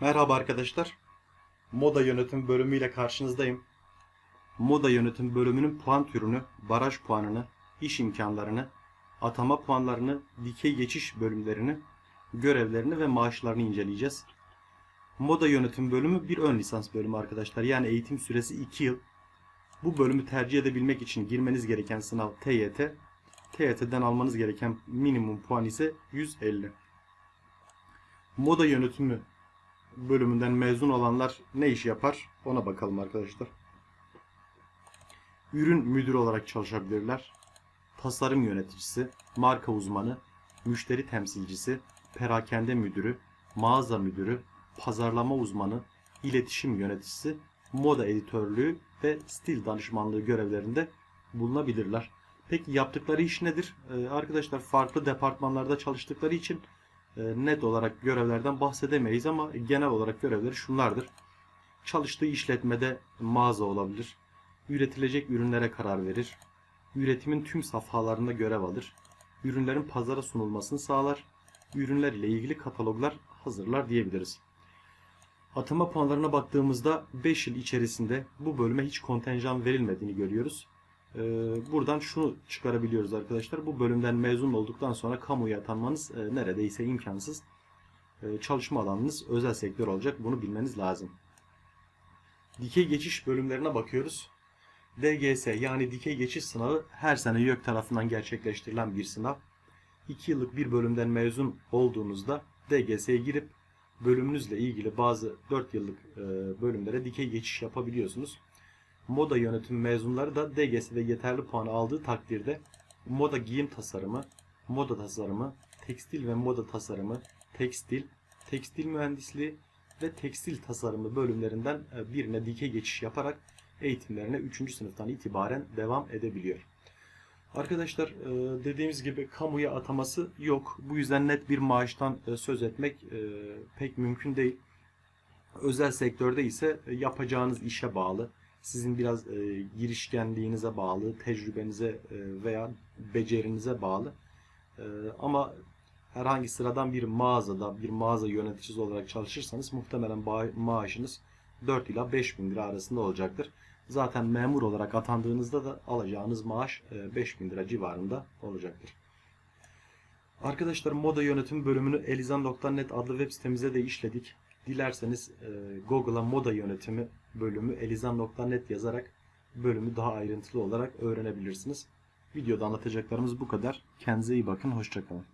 Merhaba arkadaşlar. Moda yönetim bölümüyle karşınızdayım. Moda yönetim bölümünün puan türünü, baraj puanını, iş imkanlarını, atama puanlarını, dikey geçiş bölümlerini, görevlerini ve maaşlarını inceleyeceğiz. Moda yönetim bölümü bir ön lisans bölümü arkadaşlar. Yani eğitim süresi 2 yıl. Bu bölümü tercih edebilmek için girmeniz gereken sınav TYT. TYT'den almanız gereken minimum puan ise 150. Moda yönetimi bölümünden mezun olanlar ne iş yapar? Ona bakalım arkadaşlar. Ürün müdürü olarak çalışabilirler. Tasarım yöneticisi, marka uzmanı, müşteri temsilcisi, perakende müdürü, mağaza müdürü, pazarlama uzmanı, iletişim yöneticisi, moda editörlüğü ve stil danışmanlığı görevlerinde bulunabilirler. Peki yaptıkları iş nedir? Ee, arkadaşlar farklı departmanlarda çalıştıkları için net olarak görevlerden bahsedemeyiz ama genel olarak görevleri şunlardır. Çalıştığı işletmede mağaza olabilir. Üretilecek ürünlere karar verir. Üretimin tüm safhalarında görev alır. Ürünlerin pazara sunulmasını sağlar. Ürünler ile ilgili kataloglar hazırlar diyebiliriz. Atama puanlarına baktığımızda 5 yıl içerisinde bu bölüme hiç kontenjan verilmediğini görüyoruz. Ee, Buradan şunu çıkarabiliyoruz arkadaşlar. Bu bölümden mezun olduktan sonra kamuya atanmanız e, neredeyse imkansız. E, Çalışma alanınız özel sektör olacak. Bunu bilmeniz lazım. Dikey geçiş bölümlerine bakıyoruz. DGS yani dikey geçiş sınavı her sene YÖK tarafından gerçekleştirilen bir sınav. 2 yıllık bir bölümden mezun olduğunuzda DGS'ye girip bölümünüzle ilgili bazı 4 yıllık e, bölümlere dikey geçiş yapabiliyorsunuz. Moda yönetim mezunları da DGS'de yeterli puanı aldığı takdirde moda giyim tasarımı, moda tasarımı, tekstil ve moda tasarımı, tekstil, tekstil mühendisliği ve tekstil tasarımı bölümlerinden e, birine dikey geçiş yaparak eğitimlerine 3. sınıftan itibaren devam edebiliyor. Arkadaşlar e, dediğimiz gibi kamuya ataması yok. Bu yüzden net bir maaştan e, söz etmek pek mümkün değil. Özel sektörde ise yapacağınız işe bağlı, sizin biraz e, girişkenliğinize bağlı, tecrübenize e, veya becerinize bağlı. E, ama herhangi sıradan bir mağazada, bir mağaza yöneticisi olarak çalışırsanız muhtemelen maaşınız 4 ila 5 bin lira arasında olacaktır. Zaten memur olarak atandığınızda da alacağınız maaş e, 5 bin lira civarında olacaktır. Arkadaşlar moda yönetimi bölümünü elizan.net adlı web sitemize de işledik. Dilerseniz e, Google'a moda yönetimi bölümü elizan.net yazarak bölümü daha ayrıntılı olarak öğrenebilirsiniz. Videoda anlatacaklarımız bu kadar. Kendinize iyi bakın. Hoşçakalın.